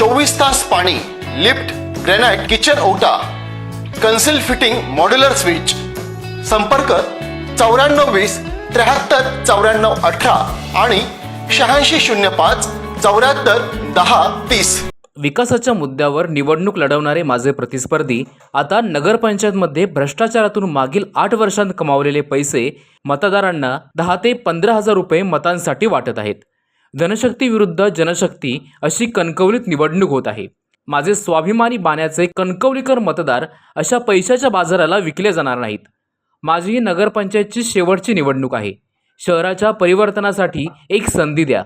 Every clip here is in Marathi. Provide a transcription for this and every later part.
चोवीस तास पाणी लिफ्ट ग्रेनाइट किचन ओटा कन्सिल फिटिंग मॉड्युलर स्विच. संपर्क चौऱ्याण्णव वीस त्र्याहत्तर चौऱ्याण्णव अठरा आणि शहाऐंशी शून्य पाच चौऱ्याहत्तर दहा तीस. विकासाच्या मुद्द्यावर निवडणूक लढवणारे माझे प्रतिस्पर्धी आता नगरपंचायतमध्ये भ्रष्टाचारातून मागील आठ वर्षांत कमावलेले पैसे मतदारांना दहा ते पंधरा हजार रुपये मतांसाठी वाटत आहेत. धनशक्ती विरुद्ध जनशक्ती अशी कणकवलीत निवडणूक होत आहे. माझे स्वाभिमानी बाण्याचे कणकवलीकर मतदार अशा पैशाच्या बाजाराला विकले जाणार नाहीत. माझी ही नगरपंचायतची शेवटची निवडणूक आहे. शहराच्या परिवर्तनासाठी एक संधी द्या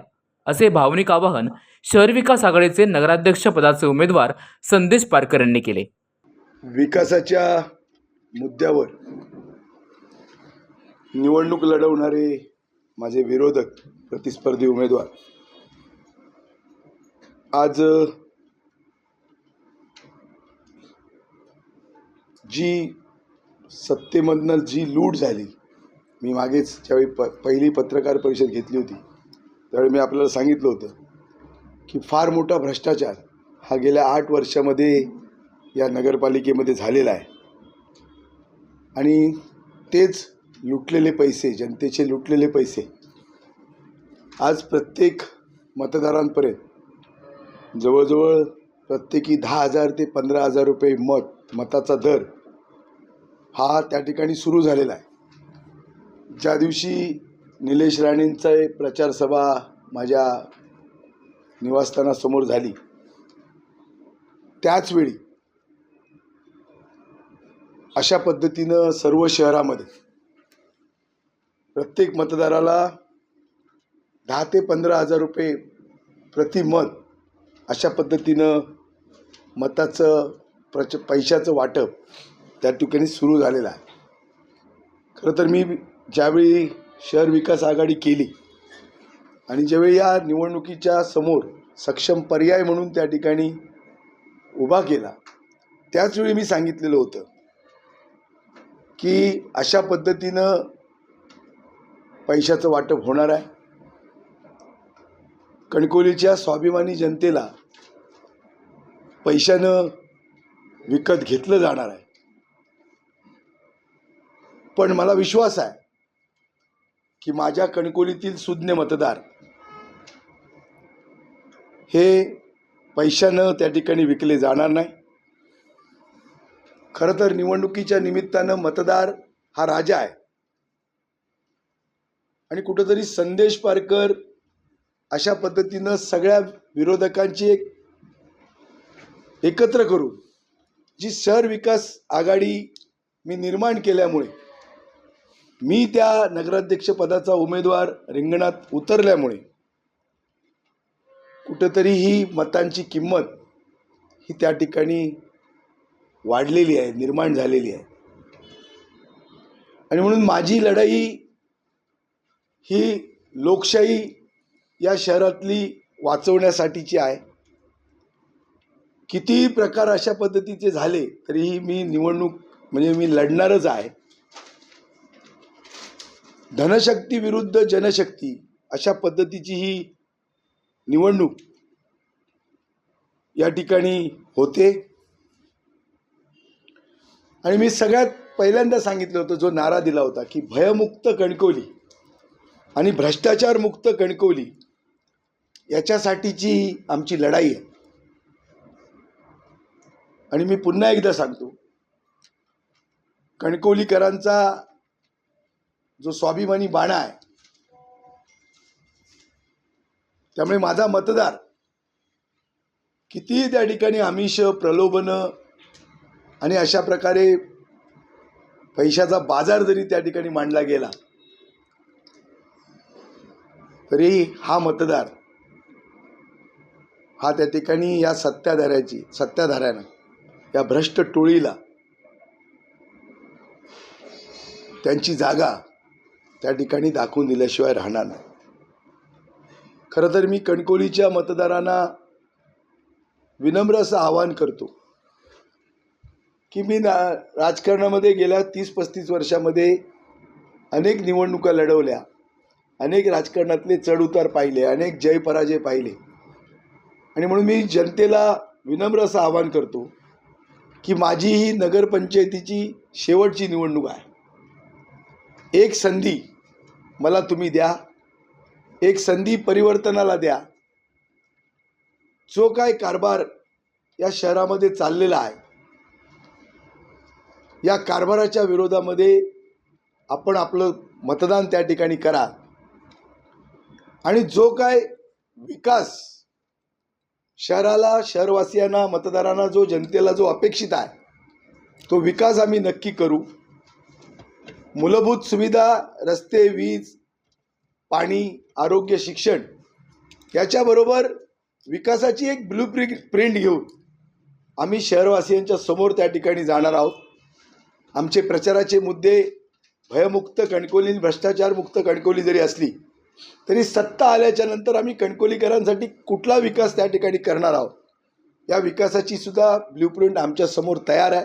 असे भावनिक आवाहन शहर विकास आघाडीचे नगराध्यक्ष पदाचे उमेदवार संदेश पारकर यांनी केले. विकासाच्या मुद्द्यावर निवडणूक लढवणारे माझे विरोधक प्रतिस्पर्धी उमेदवार. आज जी सत्तेमधनं जी लूट झाली मी मागेच ज्यावेळी प पहिली पत्रकार परिषद घेतली होती त्यावेळी मी आपल्याला सांगितलं होतं की फार मोठा भ्रष्टाचार हा गेल्या आठ वर्षामध्ये या नगरपालिकेमध्ये झालेला आहे. आणि तेच लुटलेले पैसे जनतेचे लुटलेले पैसे. आज प्रत्येक मतदारांपर्यंत जवळजवळ प्रत्येकी दहा हजार ते पंधरा हजार रुपये मत मताचा दर हा त्या ठिकाणी सुरू झालेला आहे. ज्या दिवशी निलेश राणेंचा प्रचार सभा माझ्या निवासस्थानासमोर झाली त्याचवेळी अशा पद्धतीनं सर्व शहरामध्ये प्रत्येक मतदाराला दहा ते पंधरा हजार रुपये प्रति मत अशा पद्धतीनं मताचं प्रच पैशाचं वाटप त्या ठिकाणी सुरू झालेलं आहे. खरं तर मी ज्यावेळी शहर विकास आघाडी केली आणि ज्यावेळी या निवडणुकीच्या समोर सक्षम पर्याय म्हणून त्या ठिकाणी उभा केला त्याचवेळी मी सांगितलेलं होतं की अशा पद्धतीनं पैशाचं वाटप होणार आहे. कणकोलीच्या स्वाभिमानी जनतेला पैशानं विकत घेतलं जाणार आहे. पण मला विश्वास आहे की माझ्या कणकोलीतील सुज्ञ मतदार हे पैशानं त्या ठिकाणी विकले जाणार नाही. खरं तर निवडणुकीच्या निमित्तानं मतदार हा राजा आहे. आणि कुठंतरी संदेश पारकर अशा पद्धतीनं सगळ्या विरोधकांची एक एकत्र करून जी शहर विकास आघाडी मी निर्माण केल्यामुळे मी त्या नगराध्यक्षपदाचा उमेदवार रिंगणात उतरल्यामुळे कुठंतरी ही मतांची किंमत ही त्या ठिकाणी वाढलेली आहे निर्माण झालेली आहे. आणि म्हणून माझी लढाई ही लोकशाही या शहरातली वाचवण्यासाठीची आहे. कितीही प्रकार अशा पद्धतीचे झाले तरीही मी निवडणूक म्हणजे मी लढणारच आहे. धनशक्ती विरुद्ध जनशक्ती अशा पद्धतीची ही निवडणूक या ठिकाणी होते. आणि मी सगळ्यात पहिल्यांदा सांगितलं होतं जो नारा दिला होता की भयमुक्त कणकवली. आणि भ्रष्टाचारमुक्त कणकवली याच्यासाठीची आमची लढाई आहे. आणि मी पुन्हा एकदा सांगतो कणकवलीकरांचा जो स्वाभिमानी बाणा आहे त्यामुळे माझा मतदार कितीही त्या ठिकाणी आमिष प्रलोभनं आणि अशा प्रकारे पैशाचा बाजार जरी त्या ठिकाणी मांडला गेला तरी हा मतदार हा त्या ठिकाणी या सत्ताधाऱ्याची सत्ताधाऱ्यानं या भ्रष्ट टोळीला त्यांची जागा त्या ठिकाणी दाखवून दिल्याशिवाय राहणार नाही. खरं तर मी कणकोलीच्या मतदारांना विनम्र असं आवाहन करतो की मी ना राजकारणामध्ये गेल्या तीस पस्तीस वर्षामध्ये अनेक निवडणुका लढवल्या. अनेक राजकारणातले चढउतार पाहिले अनेक जय पराजय पाहिले. आणि म्हणून मी जनतेला विनम्र असं आवाहन करतो की माझी ही नगरपंचायतीची शेवटची निवडणूक आहे. एक संधी मला तुम्ही द्या एक संधी परिवर्तनाला द्या. जो काय कारभार या शहरामध्ये चाललेला आहे या कारभाराच्या विरोधामध्ये आपण आपलं मतदान त्या ठिकाणी करा. आणि जो काय विकास शहराला शहरवासियांना मतदारांना जो जनतेला जो अपेक्षित आहे तो विकास आम्ही नक्की करू. मूलभूत सुविधा रस्ते वीज पाणी आरोग्य शिक्षण याच्याबरोबर विकासाची एक ब्लू प्रिंट प्रिंट घेऊन आम्ही शहरवासियांच्या समोर त्या ठिकाणी जाणार आहोत. आमचे प्रचाराचे मुद्दे भयमुक्त कणकोली भ्रष्टाचारमुक्त कणकोली जरी असली तरी सत्ता आल्याच्यानंतर आम्ही कणकोलीकरांसाठी कुठला विकास त्या ठिकाणी करणार आहोत? या विकासाची सुद्धा ब्ल्यूप्रिंट आमच्यासमोर तयार आहे.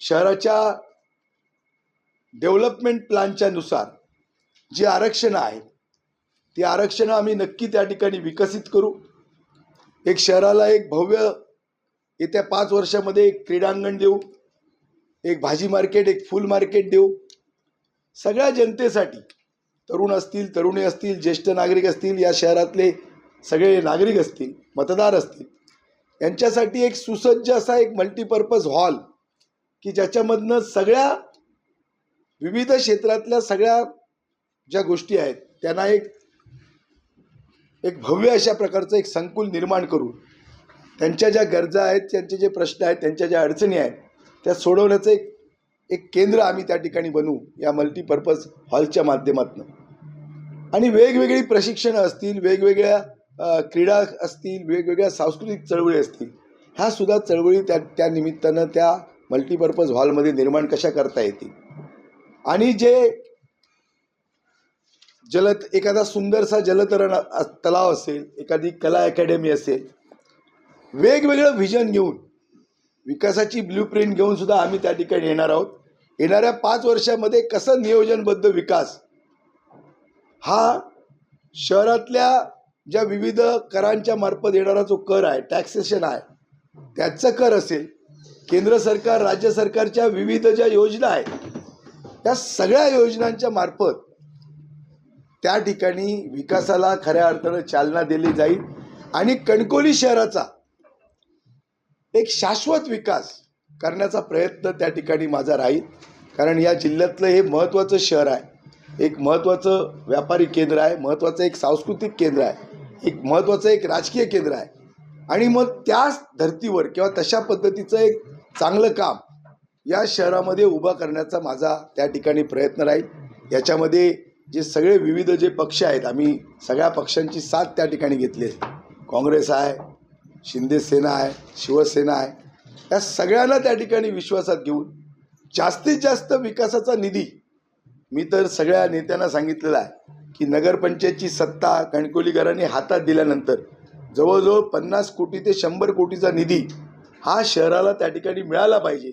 शहराच्या डेव्हलपमेंट प्लॅनच्या नुसार जी आरक्षणं आहेत ती आरक्षणं आम्ही नक्की त्या ठिकाणी विकसित करू. एक शहराला एक भव्य येत्या पाच वर्षामध्ये एक क्रीडांगण देऊ एक भाजी मार्केट एक फूल मार्केट देऊ. सगळ्या जनतेसाठी तरुण असतील तरुणी असतील ज्येष्ठ नागरिक असतील या शहरातले सगळे नागरिक असतील मतदार असतील यांच्यासाठी एक सुसज्ज असा एक मल्टीपर्पज हॉल की ज्याच्यामधनं सगळ्या विविध क्षेत्रातल्या सगळ्या ज्या गोष्टी आहेत त्यांना एक एक भव्य अशा प्रकारचं एक संकुल निर्माण करून त्यांच्या ज्या गरजा आहेत त्यांचे जे प्रश्न आहेत त्यांच्या ज्या अडचणी आहेत त्या सोडवण्याचं एक एक केंद्र आम्ही त्या ठिकाणी बनवू या मल्टीपर्पज हॉलच्या माध्यमातून. आणि वेगवेगळी प्रशिक्षणं असतील वेगवेगळ्या क्रीडा असतील वेगवेगळ्या सांस्कृतिक चळवळी असतील ह्या सुद्धा चळवळी त्या त्या निमित्तानं त्या मल्टीपर्पज हॉलमध्ये निर्माण कशा करता येतील? आणि जे जल एखादा सुंदरसा जलतरण तलाव असेल एखादी कला अकॅडमी असेल वेगवेगळं व्हिजन घेऊन विकासाची ब्ल्यू प्रिंट घेऊन सुद्धा आम्ही त्या ठिकाणी येणार आहोत. येणाऱ्या पाच वर्षामध्ये कसं नियोजनबद्ध विकास? हा शहरातल्या ज्या विविध करांच्या मार्फत येणारा जो कर आहे टॅक्सेशन आहे त्याचं कर असेल केंद्र सरकार राज्य सरकारच्या विविध ज्या योजना आहेत त्या सगळ्या योजनांच्या मार्फत त्या ठिकाणी विकासाला खऱ्या अर्थानं चालना दिली जाईल. आणि कणकोली शहराचा एक शाश्वत विकास करण्याचा प्रयत्न त्या ठिकाणी माझा राहील. कारण या जिल्ह्यातलं हे महत्त्वाचं शहर आहे. एक महत्त्वाचं व्यापारी केंद्र आहे. महत्त्वाचं एक सांस्कृतिक केंद्र आहे. एक महत्त्वाचं एक राजकीय केंद्र आहे. आणि मग त्याच धर्तीवर किंवा तशा पद्धतीचं एक चांगलं काम या शहरामध्ये उभा करण्याचा माझा त्या ठिकाणी प्रयत्न राहील. याच्यामध्ये जे सगळे विविध जे पक्ष आहेत आम्ही सगळ्या पक्षांची साथ त्या ठिकाणी घेतली आहे. काँग्रेस आहे शिंदे सेना आहे शिवसेना आहे या सगळ्यांना त्या ठिकाणी विश्वासात घेऊन जास्तीत जास्त विकासाचा निधी मी तर सगळ्या नेत्यांना सांगितलेलं आहे की नगरपंचायतची सत्ता कणकोलीकरांनी हातात दिल्यानंतर जवळजवळ पन्नास कोटी ते शंभर कोटीचा निधी हा शहराला त्या ठिकाणी मिळाला पाहिजे.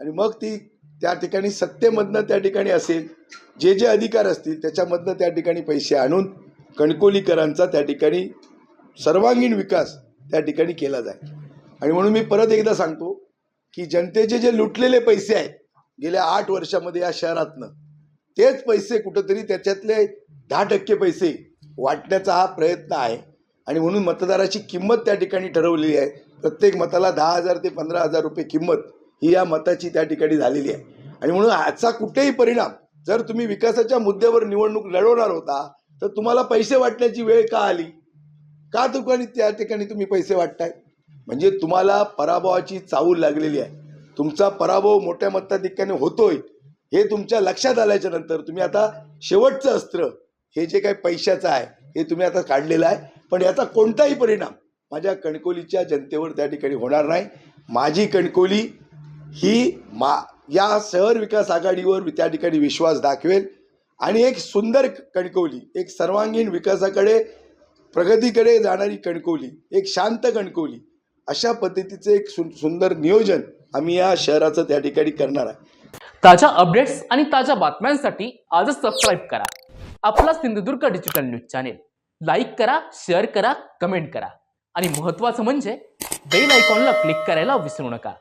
आणि मग ती त्या ठिकाणी सत्तेमधनं त्या ठिकाणी असेल जे जे अधिकार असतील त्याच्यामधनं त्या ठिकाणी पैसे आणून कणकोलीकरांचा त्या ठिकाणी सर्वांगीण विकास त्या ठिकाणी केला जाईल. आणि म्हणून मी परत एकदा सांगतो की जनतेचे जे लुटलेले पैसे आहेत गेल्या आठ वर्षामध्ये या शहरातनं तेच पैसे कुठंतरी त्याच्यातले दहा टक्के पैसे वाटण्याचा हा प्रयत्न आहे. आणि म्हणून मतदाराची किंमत त्या ठिकाणी ठरवलेली आहे. प्रत्येक मताला दहा हजार ते पंधरा हजार रुपये किंमत ही या मताची त्या ठिकाणी झालेली आहे. आणि म्हणून आजचा कुठेही परिणाम जर तुम्ही विकासाच्या मुद्द्यावर निवडणूक लढवणार होता तर तुम्हाला पैसे वाटण्याची वेळ का आली? का दुकानी त्या ठिकाणी तुम्ही पैसे वाटताय? म्हणजे तुम्हाला पराभवाची चावूल लागलेली आहे. तुमचा पराभव मोठ्या मताधिक्याने होतोय हे तुमच्या लक्षात आल्याच्यानंतर तुम्ही आता शेवटचं अस्त्र हे जे काही पैशाचं आहे हे तुम्ही आता काढलेलं आहे पण याचा कोणताही परिणाम माझ्या कणकोलीच्या जनतेवर त्या ठिकाणी होणार नाही. माझी कणकोली ही मा या शहर विकास आघाडीवर त्या ठिकाणी विश्वास दाखवेल. आणि एक सुंदर कणकवली एक सर्वांगीण विकासाकडे प्रगतीकडे जाणारी कणकवली एक शांत कणकवली अशा पद्धतीचं एक सु सुंदर नियोजन आम्ही या शहराचं त्या ठिकाणी करणार आहे. ताज्या अपडेट्स आणि ताज्या बातम्यांसाठी आजच सबस्क्राईब करा. आपला Sindhudurg digital news channel like करा शेअर करा कमेंट करा. आणि महत्त्वाचं म्हणजे बेल आयकॉनला क्लिक करायला विसरू नका.